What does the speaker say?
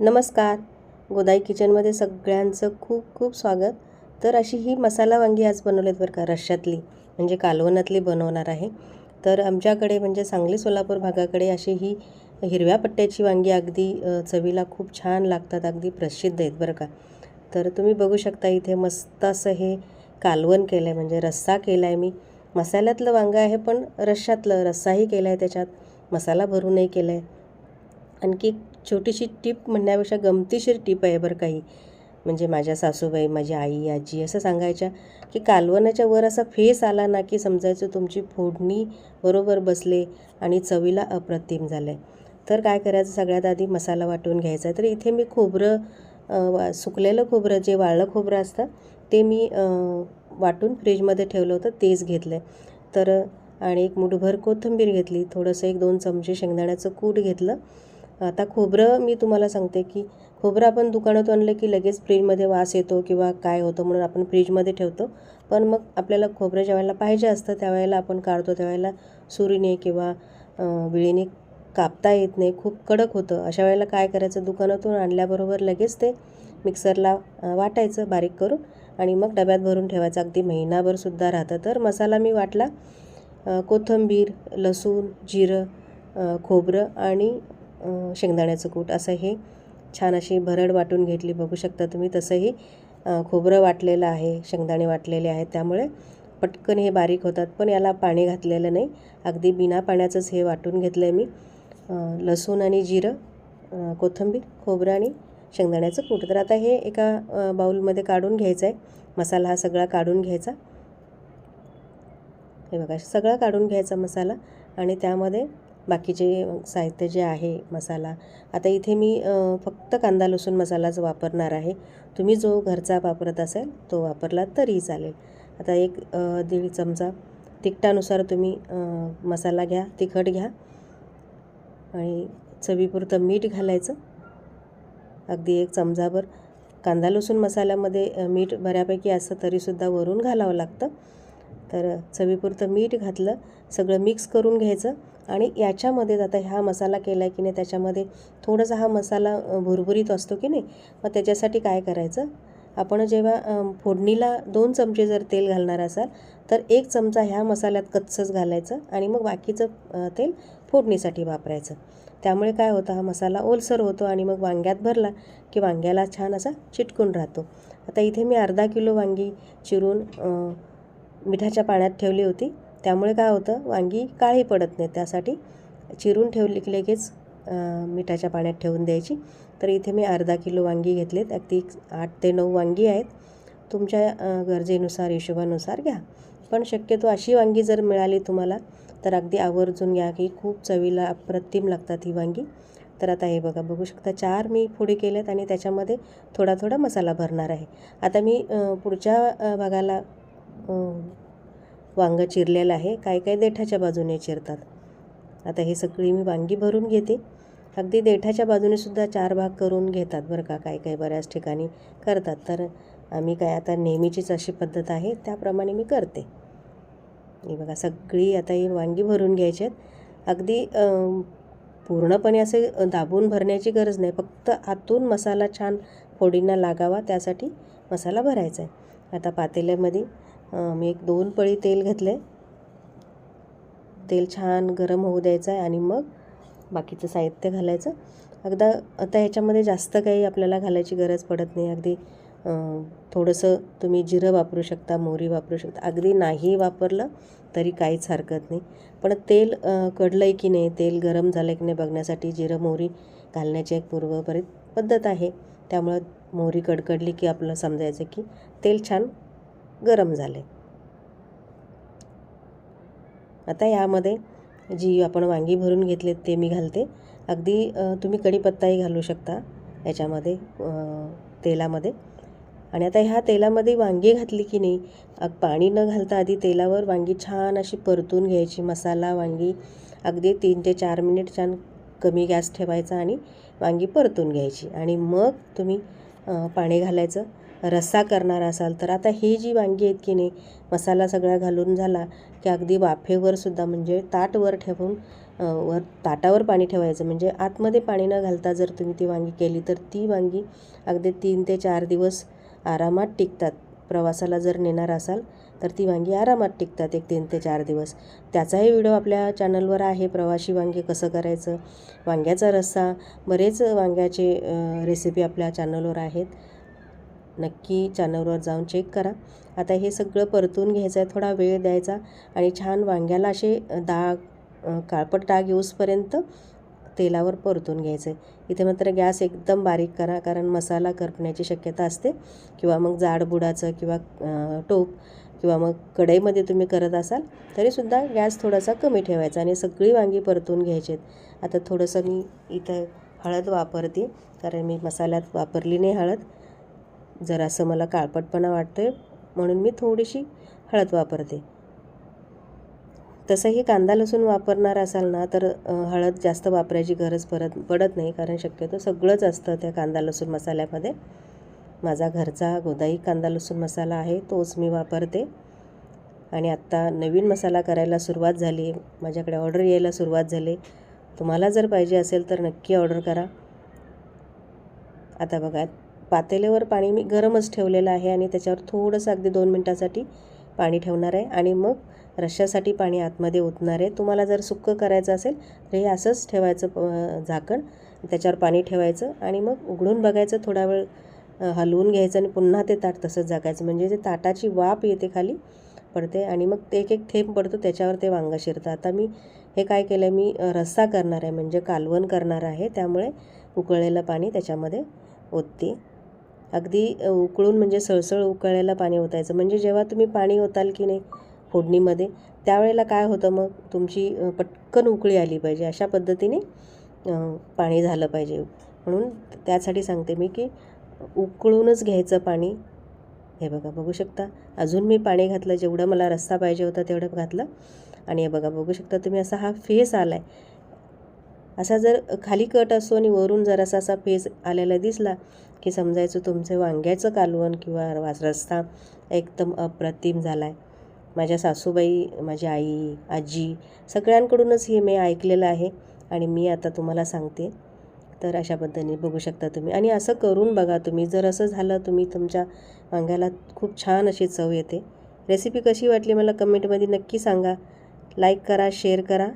नमस्कार. गोदाई किचनमध्ये सगळ्यांचं खूप खूप स्वागत. तर अशी ही मसाला वांगी आज बनवलेत बरं का रश्श्यातली म्हणजे कालवनातली बनवणार आहे. तर आमच्याकडे म्हणजे सांगली सोलापूर भागाकडे अशी ही हिरव्या पट्ट्याची वांगी अगदी चवीला खूप छान लागतात अगदी प्रसिद्ध आहेत बरं का. तर तुम्ही बघू शकता इथे मस्त असं हे कालवण केलं आहे म्हणजे रस्सा केला आहे मी. मसाल्यातलं वांगं आहे पण रश्श्यातलं रस्साही केला आहे त्याच्यात. मसाला भरूनही केला आहे आणखी छोटीशी टीप म्हणण्यापेक्षा गमतीशीर टीप आहे बरं काही. म्हणजे माझ्या सासूबाई माझी आई आजी असं सांगायच्या की कालवनाच्या वर असा फेस आला ना की समजायचं तुमची फोडणी बरोबर बसले आणि चवीला अप्रतिम झालं आहे तर काय करायचं? सगळ्यात आधी मसाला वाटून घ्यायचा. आहे तर इथे मी खोबरं वा सुकलेलं खोबरं जे वाळलं खोबरं असतं ते मी वाटून फ्रीजमध्ये ठेवलं होतं तेच घेतलं आहे तर आणि एक मुठभर कोथिंबीर घेतली. थोडंसं एक दोन चमचे शेंगदाण्याचं कूट घेतलं. आता खोबरं मी तुम्हाला सांगते की खोबरं आपण दुकानातून आणलं की लगेच फ्रीजमध्ये वास येतो किंवा काय होतं म्हणून आपण फ्रीजमध्ये ठेवतो. पण मग आपल्याला खोबरं ज्यावेळेला पाहिजे असतं त्यावेळेला आपण काढतो. त्यावेळेला सुरीने किंवा विळीने कापता येत नाही. खूप कडक होतं. अशा वेळेला काय करायचं? दुकानातून आणल्याबरोबर लगेच ते मिक्सरला वाटायचं बारीक करून आणि मग डब्यात भरून ठेवायचं. अगदी महिनाभरसुद्धा राहतं. तर मसाला मी वाटला कोथंबीर कोथिंबीर लसूण जिरं खोबरं आणि शेंगदाण्याचं कूट असं हे छान अशी भरड वाटून घेतली बघू शकता तुम्ही तसंही खोबरं वाटलेलं आहे शेंगदाणे वाटलेले आहेत त्यामुळे पटकन हे बारीक होतात पण याला पाणी घातलेलं नाही. अगदी बिना पाण्याचंच हे वाटून घेतलं आहे मी लसूण आणि जिरं कोथिंबीर खोबरं आणि शेंगदाण्याचं कूट. तर आता हे एका बाऊलमध्ये बाउलमध्ये काढून घ्यायचं आहे मसाला हा सगळा काढून घ्यायचा. हे बघा सगळा काढून घ्यायचा मसाला आणि त्यामध्ये बाकीचे साहित्य जे आहे मसाला आता इथे मी फक्त कांदा लसूण मसालाच वापरणार आहे. तुम्ही जो घरचा वापरत असेल तो वापरला तरी चालेल. आता एक दीड चमचा तिखटानुसार तुम्ही मसाला घ्या तिखट घ्या. आणि चवीपुरतं मीठ घालायचं. अगदी एक चमचाभर. कांदा लसूण मसाल्यामध्ये मीठ बऱ्यापैकी असतं तरीसुद्धा वरून घालावं लागतं. तर चवीपुरतं मीठ घातलं सगळं मिक्स करून घ्यायचं आणि याच्यामध्ये आता हा मसाला केला आहे की नाही त्याच्यामध्ये थोडासा हा मसाला भुरभुरीत असतो की नाही मग त्याच्यासाठी काय करायचं? आपण जेव्हा फोडणीला दोन चमचे जर तेल घालणार असाल तर एक चमचा ह्या मसाल्यात कच्चंच घालायचं आणि मग बाकीचं तेल फोडणीसाठी वापरायचं. त्यामुळे काय होतं हा मसाला ओलसर होतो आणि मग वांग्यात भरला की वांग्याला छान असा चिटकून राहतो. आता इथे मी अर्धा किलो वांगी चिरून मिठाच्या पाण्यात ठेवली होती. त्यामुळे काय होतं वांगी काळी पडत नाही. त्यासाठी चिरून ठेवली की लगेच मिठाच्या पाण्यात ठेवून द्यायची. तर इथे मी अर्धा किलो वांगी घेतलेत. अगदी आठ ते नऊ वांगी आहेत. तुमच्या गरजेनुसार हिशोबानुसार घ्या. पण शक्यतो अशी वांगी जर मिळाली तुम्हाला तर अगदी आवर्जून घ्या की खूप चवीला अप्रतिम लागतात ही वांगी. तर आता हे बघा बघू शकता चार मी फोडी केल्यात आणि त्याच्यामध्ये थोडा थोडा मसाला भरणार आहे. आता मी पुढच्या भागाला हो. वांगं चिरलेलं आहे. काही काही देठाच्या बाजूने चिरतात? आता हे सगळी मी वांगी भरून घेते. अगदी देठाच्या बाजूने सुद्धा चार भाग करून घेतात बरं का. काही काही बऱ्याच ठिकाणी करतात. तर आम्ही काय आता नेहमीचीच अशी पद्धत आहे. त्याप्रमाणे मी करते. हे बघा सगळी आता ही वांगी भरून घ्यायची आहेत. अगदी पूर्णपणे असे दाबून भरण्याची गरज नाही. फक्त आतून मसाला छान फोडींना लागावा. त्यासाठी मसाला भरायचा आहे. आता पातेल्यामध्ये मी एक दोन पळी तेल घेतलं आहे तेल छान गरम होऊ द्यायचं आहे आणि मग बाकीचं साहित्य घालायचं. अगदा आता ह्याच्यामध्ये जास्त काही आपल्याला घालायची गरज पडत नाही. अगदी थोडंसं तुम्ही जिरं वापरू शकता मोहरी वापरू शकता. अगदी नाही वापरलं तरी काहीच हरकत नाही. पण तेल कडलं आहे की नाही तेल गरम झालं आहे की नाही बघण्यासाठी जिरं मोहरी घालण्याची एक पूर्वपरित पद्धत आहे. त्यामुळं मोहरी कडकडली की आपलं समजायचं की तेल छान गरम झाले आता यामध्ये जी आपण वांगी भरून घेतलेत ते मी घालते. अगदी तुम्ही कढीपत्ताही घालू शकता याच्यामध्ये तेलामध्ये. आणि आता ह्या तेलामध्ये वांगी घातली की नाही अग पाणी न घालता आधी तेलावर वांगी छान अशी परतून घ्यायची. मसाला वांगी अगदी तीन ते चार मिनिट छान कमी गॅस ठेवायचा आणि वांगी परतून घ्यायची. आणि मग तुम्ही पाणी घालायचं. रस्सा करणार असाल तर आता ही जी वांगी आहेत की नाही मसाला सगळा घालून झाला की अगदी वाफेवर सुद्धा म्हणजे ताटवर ठेवून वर ताटावर पाणी ठेवायचं. म्हणजे आतमध्ये पाणी न घालता जर तुम्ही ती वांगी केली तर ती वांगी अगदी तीन ते चार दिवस आरामात टिकतात. प्रवासाला जर नेणार असाल तर ती वांगी आरामात टिकतात एक तीन ते चार दिवस. त्याचाही व्हिडिओ आपल्या चॅनलवर आहे प्रवासी वांगे कसं करायचं वांग्याचा रस्सा बरेच वांग्याचे रेसिपी आपल्या चॅनलवर आहेत. नक्की चॅनलवर जाऊन चेक करा. आता हे सगळं परतून घ्यायचं आहे थोडा वेळ द्यायचा आणि छान वांग्याला असे डाग काळपट डाग येऊसपर्यंत तेलावर परतून घ्यायचं आहे इथे मात्र गॅस एकदम बारीक करा कारण मसाला करपण्याची शक्यता असते. किंवा मग जाडबुडाचं किंवा टोप किंवा मग कढईमध्ये तुम्ही करत असाल तरीसुद्धा गॅस थोडासा कमी ठेवायचा आणि सगळी वांगी परतून घ्यायची आहेत आता थोडंसं मी इथं हळद वापरते कारण मी मसाल्यात वापरली नाही हळद. जरासं मला काळपटपणा वाटतो आहे म्हणून मी थोडीशी हळद वापरते. तसंही कांदा लसूण वापरणार असाल ना तर हळद जास्त वापरायची गरज परत पडत नाही कारण शक्यतो सगळंच असतं त्या कांदा लसूण मसाल्यामध्ये. माझा घरचा गोदाई कांदा लसूण मसाला आहे तोच मी वापरते. आणि आत्ता नवीन मसाला करायला सुरुवात झाली माझ्याकडे ऑर्डर यायला सुरुवात झाली. तुम्हाला जर पाहिजे असेल तर नक्की ऑर्डर करा. आता बघा पातेल्यावर पाणी मी गरमच ठेवलेलं आहे आणि त्याच्यावर थोडंसं अगदी दोन मिनटासाठी पाणी ठेवणार आहे आणि मग रश्श्यासाठी पाणी आतमध्ये ओतणार आहे. तुम्हाला जर सुक्कं करायचं असेल तर हे असंच ठेवायचं झाकण. त्याच्यावर पाणी ठेवायचं आणि मग उघडून बघायचं थोडा वेळ हलवून घ्यायचं आणि पुन्हा ते ताट तसंच झाकायचं. म्हणजे ते ताटाची वाफ येते खाली पडते आणि मग ते एक एक थेंब पडतो त्याच्यावर ते वांगं शिरतं. आता मी हे काय केलं आहे मी रस्सा करणार आहे. म्हणजे कालवण करणार आहे. त्यामुळे उकळलेलं पाणी त्याच्यामध्ये ओतते. अगदी उकळून म्हणजे सळसळ उकळायला पाणी ओतायचं. म्हणजे जेव्हा तुम्ही पाणी ओताल की नाही फोडणीमध्ये त्यावेळेला काय होतं मग? तुमची पटकन उकळी आली पाहिजे. अशा पद्धतीने पाणी झालं पाहिजे. म्हणून त्यासाठी सांगते मी की उकळूनच घ्यायचं पाणी. हे बघा बघू शकता. अजून मी पाणी घातलं जेवढं मला रस्सा पाहिजे होता तेवढं घातलं. आणि हे बघा बघू शकता तुम्ही असा हा फेस आला आहे असा जर खाली कट असतो आणि वरून जरासा असा फेस आलेला दिसला की समजायचं तुमचं वांग्याचं कालवण किंवा वास एकदम अप्रतिम झाला आहे माझ्या सासूबाई माझी आई आजी सगळ्यांकडूनच हे मी ऐकलेलं आहे आणि मी आता तुम्हाला सांगते. तर अशा पद्धतीने बघू शकता तुम्ही. आणि असं करून बघा तुम्ही. जर असं झालं तुम्ही तुमच्या वांग्याला खूप छान अशी चव येते. रेसिपी कशी वाटली मला कमेंटमध्ये नक्की सांगा. लाईक करा शेअर करा.